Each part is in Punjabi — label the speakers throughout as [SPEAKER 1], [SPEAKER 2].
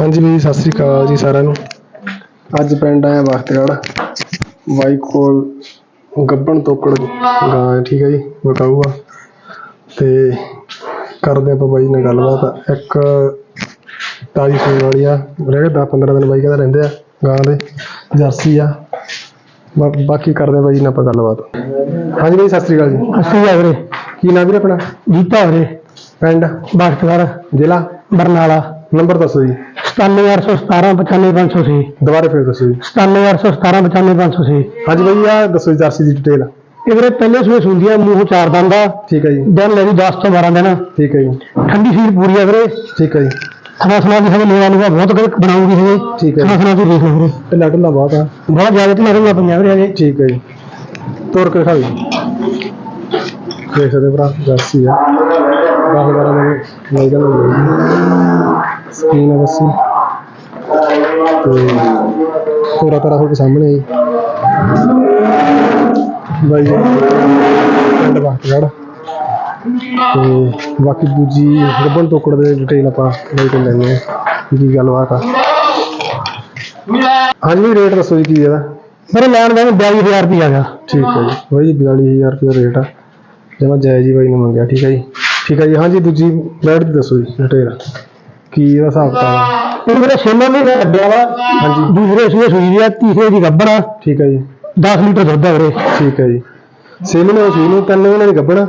[SPEAKER 1] ਹਾਂਜੀ ਵੀ ਸਤਿ ਸ੍ਰੀ ਅਕਾਲ ਜੀ ਸਾਰਿਆਂ ਨੂੰ। ਅੱਜ ਪਿੰਡ ਆਇਆ ਬਖਤਗੜ੍ਹ। ਬਾਈ ਕੋਲ ਗੱਬਣ ਤੋਕੜ ਗਾਂ ਹੈ ਠੀਕ ਹੈ ਜੀ ਵਿਕਾਊ ਆ ਤੇ ਕਰਦੇ ਆਪਾਂ ਬਾਈ ਨਾਲ ਗੱਲਬਾਤ। ਇੱਕ ਤਾਜੀ ਸੂਣ ਵਾਲੀ ਆ ਰਹਿ ਗਏ 10 15 ਦਿਨ ਬਾਈ ਕਹਿੰਦਾ ਰਹਿੰਦੇ ਆ ਗਾਂ ਦੇ ਜਰਸੀ ਆ। ਬਾ- ਬਾਕੀ ਕਰਦੇ ਆ ਬਾਈ ਨਾਲ ਆਪਾਂ ਗੱਲਬਾਤ। ਹਾਂਜੀ ਬਾਈ ਸਤਿ ਸ੍ਰੀ ਅਕਾਲ ਜੀ।
[SPEAKER 2] ਅਸੀਂ ਆ ਵੀਰੇ।
[SPEAKER 1] ਕੀ ਨਾਮ ਵੀਰੇ ਆਪਣਾ?
[SPEAKER 2] ਜੀਤਾ ਵੀਰੇ।
[SPEAKER 1] ਪਿੰਡ?
[SPEAKER 2] ਬਖਤਗੜ
[SPEAKER 1] ਜ਼ਿਲ੍ਹਾ?
[SPEAKER 2] ਬਰਨਾਲਾ।
[SPEAKER 1] ਨੰਬਰ ਦੱਸੋ ਜੀ।
[SPEAKER 2] 97817 95500
[SPEAKER 1] ਦੁਬਾਰਾ ਫਿਰ ਦੱਸੋ ਜੀ।
[SPEAKER 2] 97817 95500
[SPEAKER 1] ਹਾਂਜੀ ਬਾਈ ਆ ਦੱਸੋ ਜੀ ਜਰਸੀ ਦੀ ਡਿਟੇਲ
[SPEAKER 2] ਇਹ ਵੀਰੇ ਪਹਿਲੇ ਸੂਏ ਸੁੰਦੀ ਆ ਮੂੰਹ ਚਾਰ ਦੰਦ ਆ।
[SPEAKER 1] ਠੀਕ ਹੈ ਜੀ।
[SPEAKER 2] ਦਿਨ ਲੈ ਜੀ 10 ਤੋਂ 12 ਦਿਨ।
[SPEAKER 1] ਠੀਕ ਹੈ ਜੀ।
[SPEAKER 2] ਠੰਡੀ ਸੀਲ ਪੂਰੀ ਆ ਵੀਰੇ।
[SPEAKER 1] ਠੀਕ ਹੈ ਜੀ।
[SPEAKER 2] ਖਾਣਾ ਸੁਣਾ ਦੀ ਹਵੇ ਲੈਣਾ ਲੂਗਾ ਬਹੁਤ ਕਰ ਬਣਾਉਂਗੀ ਹਵੇ
[SPEAKER 1] ਠੀਕ ਹੈ
[SPEAKER 2] ਖਾਣਾ ਸੁਣਾ ਦੀ ਦੇਖ ਲਓ ਵੀਰੇ।
[SPEAKER 1] ਢਿੱਲਾ ਢਿੱਲਾ ਬਹੁਤ ਆ।
[SPEAKER 2] ਬਹੁਤ ਜ਼ਿਆਦਾ ਤੇ ਮਾਰੂਗਾ ਪੰਜਾਹ ਵੀਰੇ ਅਜੇ
[SPEAKER 1] ਠੀਕ ਹੈ ਜੀ। ਤੋਰ ਕੇ ਖਾਈ ਦੇਖ ਸਕਦੇ ਹੋ ਭਰਾ ਜਰਸੀ ਆ। 10 12 ਦਿਨ ਲੈ ਜਾਣਾ ਸਕੀਨ ਆ ਬੱਸੀ ਤੇ ਪੂਰਾ ਤਰ੍ਹਾਂ ਤੁਹਾਡੇ ਸਾਹਮਣੇ ਹੀ ਬਾਈ ਜੀ ਪਿੰਡ ਬਖਤਗੜ੍ਹ ਤੇ ਬਾਕੀ ਦੂਜੀ ਗੱਬਣ ਟੋਕੜ ਦੇ ਡਿਟੇਲ ਆਪਾਂ ਬਾਈ ਤੋਂ ਲੈਣੇ ਆ ਕੀ ਗੱਲਬਾਤ ਆ? ਹਾਂਜੀ ਰੇਟ ਦੱਸੋ ਜੀ ਕੀ ਇਹਦਾ?
[SPEAKER 2] ਮੇਰੇ ਲੈਣ ਦਾ 42000 ਰੁਪਏ ਗਿਆ
[SPEAKER 1] ਠੀਕ ਹੈ ਜੀ। ਬਾਈ ਜੀ 42000 ਰੁਪਏ ਰੇਟ ਆ। ਜਮਾ ਜਾਇਜ਼ ਹੀ ਬਾਈ ਨੇ ਮੰਗਿਆ ਠੀਕ ਹੈ ਜੀ? ਠੀਕ ਹੈ ਜੀ ਹਾਂਜੀ ਦੂਜੀ ਬੈਡ ਦੱਸੋ ਜੀ ਡਿਟੇਲ ਕੀ ਇਹਦਾ ਹਿਸਾਬ ਕਿਤਾਬ?
[SPEAKER 2] ਇਹ ਵੀਰੇ ਛੇਵਾਂ ਮਹੀਨਾ ਲੱਗਿਆ ਵਾ।
[SPEAKER 1] ਹਾਂਜੀ।
[SPEAKER 2] ਦੂਸਰੇ ਸੂਏ ਸੂਈ ਦੀ ਆ ਤੀਸਰੇ ਦੀ ਗੱਬੜ ਆ।
[SPEAKER 1] ਠੀਕ ਹੈ ਜੀ।
[SPEAKER 2] 10 ਲੀਟਰ ਦੁੱਧ ਆ ਵੀਰੇ।
[SPEAKER 1] ਠੀਕ ਹੈ ਜੀ। ਛੇ ਮਹੀਨੇ ਹੋਏ ਸੀ ਨੂੰ ਤਿੰਨ ਮਹੀਨੇ ਦੀ ਗੱਭਣਾ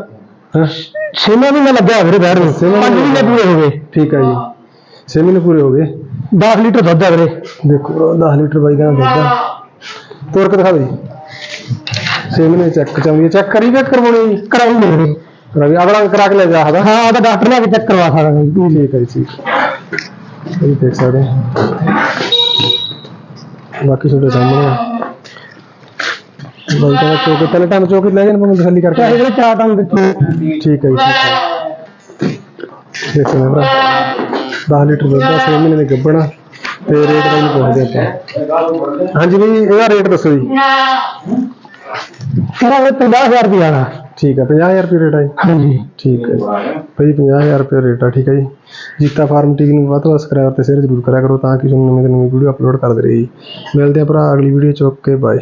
[SPEAKER 1] ਹਾਂ?
[SPEAKER 2] ਛੇਵਾਂ ਮਹੀਨਾ ਲੱਗਿਆ ਵੀਰੇ ਬੈਠ ਨੂੰ
[SPEAKER 1] ਛੇਵਾਂ
[SPEAKER 2] ਪੰਜ
[SPEAKER 1] ਮਹੀਨਾ
[SPEAKER 2] ਪੂਰੇ ਹੋ ਗਏ।
[SPEAKER 1] ਠੀਕ ਹੈ ਜੀ। ਛੇ ਮਹੀਨੇ ਪੂਰੇ ਹੋ ਗਏ।
[SPEAKER 2] 10 ਲੀਟਰ ਦੁੱਧ ਆ ਵੀਰੇ।
[SPEAKER 1] ਦੇਖੋ 10 ਲੀਟਰ ਬਾਈ ਕਹਿੰਦਾ ਦੁੱਧ ਆ। ਤੋਰ ਕੇ ਦਿਖਾ ਦੇ। ਛੇ ਮਹੀਨੇ ਚੈੱਕ ਚਾਹੁੰਦੀ ਹੈ ਚੈੱਕ ਕਰੀ ਕਿ ਕਰਵਾਉਣੀ ਜੀ?
[SPEAKER 2] ਕਰਾਉਂਗੇ ਵੀਰੇ।
[SPEAKER 1] ਰਵੀ ਅਗਲਾ ਕਰਾ ਕੇ ਲੈ ਜਾ ਸਕਦਾ।
[SPEAKER 2] ਹਾਂ ਉਹਦਾ ਡਾਕਟਰ ਨੇ ਕੇ ਚੈੱਕ ਕਰਵਾ ਸਕਦਾ ਜੀ।
[SPEAKER 1] ਠੀਕ ਹੈ ਜੀ ਠੀਕ ਹੈ। ਇਹ ਦੇਖ ਸਕਦੇ ਹੋ। ਬਾਕੀ ਤੁਹਾਡੇ ਸਾਹਮਣੇ ਆ। ਬਾਈ ਕਹਿੰਦਾ ਚੋਕੇ ਪਹਿਲੇ ਟਾਈਮ ਚੋਕੇ ਲੈ ਜਾਣ ਮੈਨੂੰ ਤਸੱਲੀ ਕਰਕੇ।
[SPEAKER 2] ਚਾਹੇ ਵੀਰੇ ਚਾਰ ਟੰਗ ਦਿੱਤੇ।
[SPEAKER 1] ਠੀਕ ਹੈ ਜੀ ਠੀਕ ਹੈ। ਦੇਖ ਸਕਦੇ ਹੋ ਭਰਾ 10 ਲੀਟਰ ਦੁੱਧ ਦਾ 6 ਮਹੀਨੇ ਦੇ ਗੱਬਣਾ ਤੇ ਰੇਟ ਦਾ ਵੀ ਪੁੱਛਦੇ ਆਪਾਂ। ਹਾਂਜੀ ਬਈ ਇਹਦਾ ਰੇਟ ਦੱਸੋ ਜੀ।
[SPEAKER 2] ਤੇਰਾ ਇਹ 50000 ਰੁਪਏ ਆਣਾ
[SPEAKER 1] ਠੀਕ ਹੈ 50000 ਰੁਪਏ ਰੇਟ ਹੈ ਜੀ।
[SPEAKER 2] ਹਾਂਜੀ।
[SPEAKER 1] ਠੀਕ ਹੈ ਜੀ। ਭਾਈ 50000 ਰੁਪਏ ਰੇਟ ਆ ਠੀਕ ਹੈ ਜੀ। ਜੀਤਾ ਫਾਰਮ ਟੀਵੀ ਨੂੰ ਵੱਧ ਤੋਂ ਵੱਧ ਸਬਸਕ੍ਰਾਈਬਰ ਤੇ ਸ਼ੇਅਰ ਜ਼ਰੂਰ ਕਰਿਆ ਕਰੋ ਤਾਂ ਕਿ ਤੁਹਾਨੂੰ ਨਵੀਂ ਤੋਂ ਨਵੀਂ ਵੀਡੀਓ ਅਪਲੋਡ ਕਰਦੇ ਰਹੀਏ ਜੀ। ਮਿਲਦੇ ਆ ਭਰਾ ਅਗਲੀ ਵੀਡੀਓ ਚ ਓਕੇ ਬਾਏ